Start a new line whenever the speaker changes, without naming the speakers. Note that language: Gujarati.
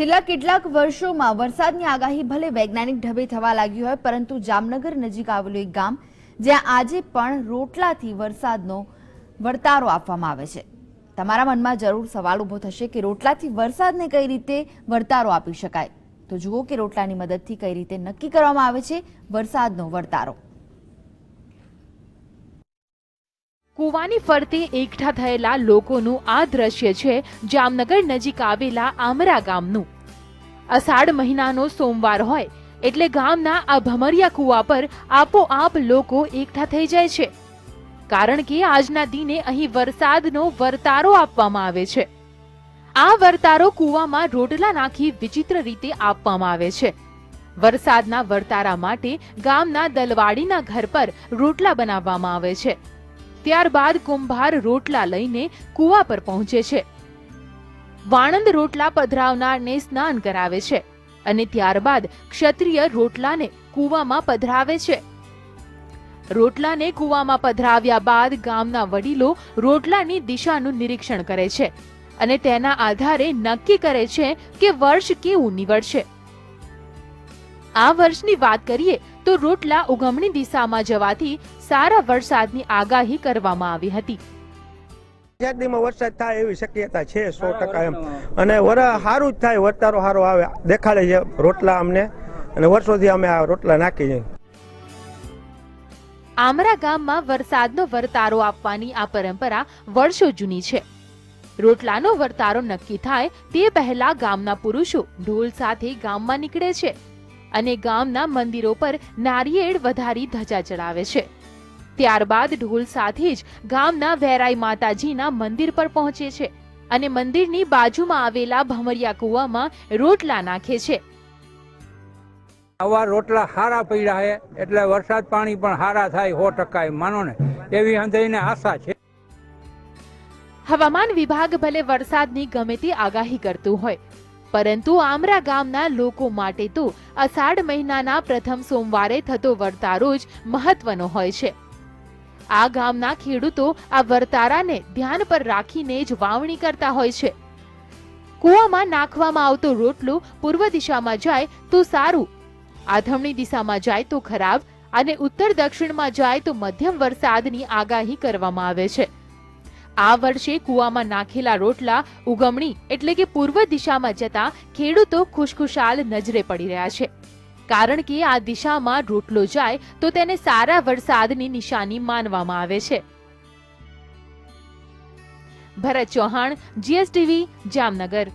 છેલ્લા કેટલાક વર્ષોમાં વરસાદની આગાહી ભલે વૈજ્ઞાનિક ઢબે થવા લાગ્યું હોય, પરંતુ જામનગર નજીક આવેલું એક ગામ, જ્યાં આજે પણ રોટલાથી વરસાદનો વર્તારો આપવામાં આવે છે. તમારા મનમાં જરૂર સવાલ ઊભો થશે કે રોટલાથી વરસાદને કઈ રીતે વર્તારો આપી શકાય? તો જુઓ કે રોટલાની મદદથી કઈ રીતે નક્કી કરવામાં આવે છે વરસાદનો વર્તારો.
કૂવાની ફરતે એકઠા થયેલા લોકોનું આ દ્રશ્ય છે, જામનગર નજીક આવેલા આમરા ગામનું. અષાઢ મહિનાનો સોમવાર હોય, એટલે ગામના આ ભમરિયા કૂવા પર આપોઆપ લોકો એકઠા થઈ જાય છે. કારણ કે આજના દિને અહીં વરસાદનો વર્તારો આપવામાં આવે છે. આ વર્તારો કૂવામાં રોટલા નાખી વિચિત્ર રીતે આપવામાં આવે છે. વરસાદના વર્તારા માટે ગામના દલવાડીના ઘર પર રોટલા બનાવવામાં આવે છે. ત્યારબાદ કુંભાર રોટલા લઈને કૂવા પર પહોંચે છે. વાણંદ રોટલા પધરાવનારને સ્નાન કરાવે છે અને ત્યારબાદ ક્ષત્રિય રોટલાને કૂવામાં પધરાવે છે. રોટલાને કૂવામાં પધરાવ્યા બાદ ગામના વડીલો રોટલાની દિશાનું નિરીક્ષણ કરે છે અને તેના આધારે નક્કી કરે છે કે વર્ષ કેવું નીવડશે. આ વર્ષની વાત કરીએ તો રોટલા ઉગમણી દિશામાં જવાથી સારા વરસાદની આગાહી કરવામાં આવી હતી.
ગુજરાતમાં વરસાદ થાય એવી શક્યતા છે સો ટકા એમ. અને વર સારું જ થાય વર્તારો સારો આવે. દેખાડે છે રોટલા અમને. અને વર્ષોથી અમે આ રોટલા નાખી છે.
આમરા ગામમાં વરસાદનો વર્તારો આપવાની આ પરંપરા વર્ષો જૂની છે. રોટલાનો વર્તારો નક્કી થાય તે પહેલા ગામના પુરુષો ઢોલ સાથે ગામમાં નીકળે છે. અને ગામના મંદિરો પર નારિયેળ વધારી ધજા ચડાવે છે. ત્યારબાદ ઢોલ સાથે જ ગામના વેરાઈ માતાજીના મંદિર પર પહોંચે છે અને મંદિરની બાજુમાં આવેલા ભમરિયા કૂવામાં રોટલા નાખે છે.
આવા રોટલા સારા પડ્યા છે એટલે વરસાદ પાણી પણ સારા થાય સો ટકા માનો ને એવી અંધઈને આશા છે.
હવામાન વિભાગ ભલે વરસાદની ગમે તે આગાહી કરતું હોય પરંતુ આમરા ગામના લોકો માટે તો અષાઢ મહિનાના પ્રથમ સોમવારે થતો વર્તારો જ મહત્વનો હોય છે. આ ગામના ખેડૂતો આ વર્તારાને ધ્યાન પર રાખીને જ વાવણી કરતા હોય છે. કૂવામાં નાખવામાં આવતો રોટલો પૂર્વ દિશામાં જાય તો સારું, આથમણી દિશામાં જાય તો ખરાબ અને ઉત્તર દક્ષિણમાં જાય તો મધ્યમ વરસાદની આગાહી કરવામાં આવે છે. આ વર્ષે કૂવામાં નાખેલા રોટલા, ઉગમણી એટલે કે પૂર્વ દિશામાં જતા ખેડૂતો ખુશખુશાલ નજરે પડી રહ્યા છે. કારણ કે આ દિશામાં રોટલો જાય તો તેને સારા વરસાદની નિશાની માનવામાં આવે છે. ભરત ચૌહાણ, જીએસટીવી, જામનગર.